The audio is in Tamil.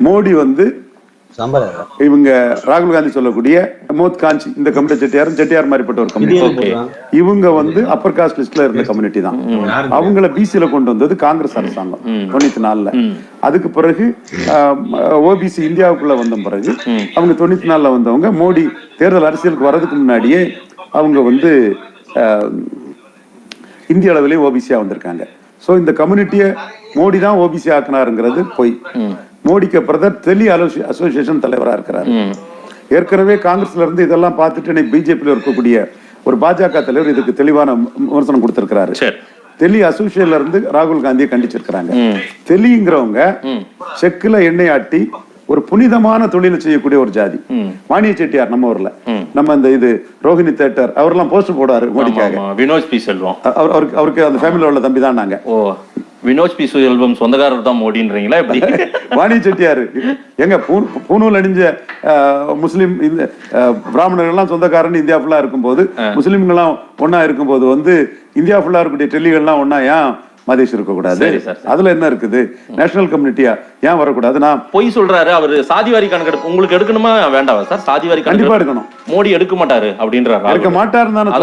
மோடி வந்து இவங்க ராகுல் காந்தி சொல்லக்கூடிய மோத் காஞ்சி இந்த கம்யூனிட்டி செட்டியாரும் செட்டியார் மாதிரிப்பட்ட ஒரு கம்யூனிட்டி? இவங்க வந்து அப்பர் காஸ்ட் லிஸ்ட்ல இருந்த கம்யூனிட்டி தான். அவங்கள பிசில கொண்டு வந்தது காங்கிரஸ் அரசாங்கம் தொண்ணூத்தி நாலுல. அதுக்கு பிறகு ஓபிசி இந்தியாவுக்குள்ள வந்த பிறகு அவங்க தொண்ணூத்தி நாலுல வந்தவங்க மோடி தேர்தல் அரசியலுக்கு வர்றதுக்கு முன்னாடியே அவங்க வந்து ஆஹ், இந்திய அளவிலேயே ஓபிசியா வந்திருக்காங்க. சோ இந்த கம்யூனிட்டியை மோடி தான் ஓபிசி ஆக்கினாருங்கிறது பொய். மோடிக்கு பிரதர் டெல்லி அசோசியேஷன் தலைவரா இருக்கிறாரு. ஏற்கனவே காங்கிரஸ்ல இருந்து இதெல்லாம் பார்த்துட்டு பிஜேபியில் இருக்கக்கூடிய ஒரு பாஜக தலைவர் இதுக்கு தெளிவான விமர்சனம் கொடுத்திருக்கிறாரு. டெல்லி அசோசியேஷன்ல இருந்து ராகுல் காந்தியை கண்டிச்சிருக்கிறாங்க. டெல்லிங்கிறவங்க செக்குல எண்ணெய் ஆட்டி ஒரு புனிதமான தொழிலை செய்யக்கூடிய ஒரு ஜாதி. வாணிய செட்டியார் நம்ம ஊர்ல. நம்ம இந்த இது ரோஹிணி தேட்டர் அவரெல்லாம் போஸ்ட் போடுவாரு மோடிக்காக. வினோத் பி செல்வம். அவர் அவருக்கு அவருக்கு அந்த ஃபேமிலியில் உள்ள தம்பி தான் நாங்க ஓ வினோத் பி செல்வம் சொந்தக்காரர் தான் மோடின்றீங்களா எப்படி? வாணி செட்டியார். எங்க பூணூல் அணிஞ்ச முஸ்லிம் இந்த பிராமணர்கள்லாம் சொந்தக்காரன் இந்தியா ஃபுல்லா இருக்கும்போது முஸ்லிம்கள்லாம் ஒண்ணா இருக்கும்போது வந்து இந்தியா ஃபுல்லா இருக்கக்கூடிய டெல்லிகள்லாம் ஒண்ணா ஏன் மதேஷ் இருக்கக்கூடாது. அதுல என்ன இருக்குது? நேஷனல் கம்யூனிட்டியா ஏன் வரக்கூடாது? நான் பொய் சொல்றாரு அவரு சாதிவாரி கணக்கெடுப்பு உங்களுக்கு எடுக்கணுமா? வேண்டாமா சார்? சாதிவாரி கண்டிப்பா எடுக்கணும். மோடி எடுக்க மாட்டாரு அப்படின்றாரு இருக்க மாட்டாருன்னு